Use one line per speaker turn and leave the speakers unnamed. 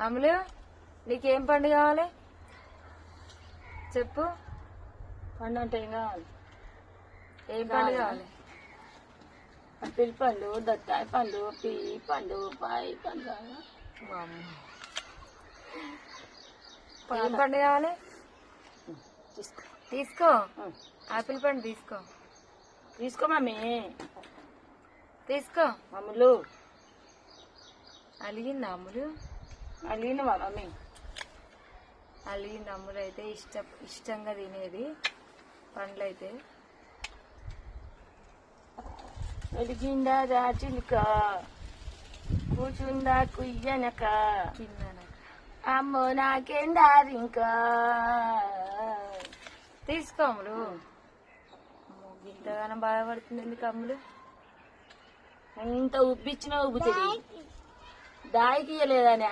అమలు నీకేం పండు కావాలి? చెప్పు.
పండు అంటే ఏం కావాలి?
ఏం పండు కావాలి?
అప్పిల్ పండు దత్తాయి పండు పీ పండు పాయి పండు.
ఏం పండు? కావాలి?
తీసుకో.
ఆపిల్ పండు తీసుకో.
తీసుకో మమ్మీ.
తీసుకో.
మమ్మలు
అలిగింది అమ్ములు
అలిగినవా మమ్మీ
అలిగింది అమ్ములు అయితే ఇష్ట ఇష్టంగా తినేది. పండ్లు అయితే
వెలిగిందా రాచిలిక కూర్చుందా కుయ్యనక?
తిన్నాను
అమ్మో నాకేం దారింకా
తీసుకో అమ్ములు అమ్మో, ఇంతగానో బాధపడుతుంది ఎందుకు అమ్ములు
ఇంత ఉబ్బిచ్చినా ఉబ్బుతుంది. దాయికి ఇయ్యలేదని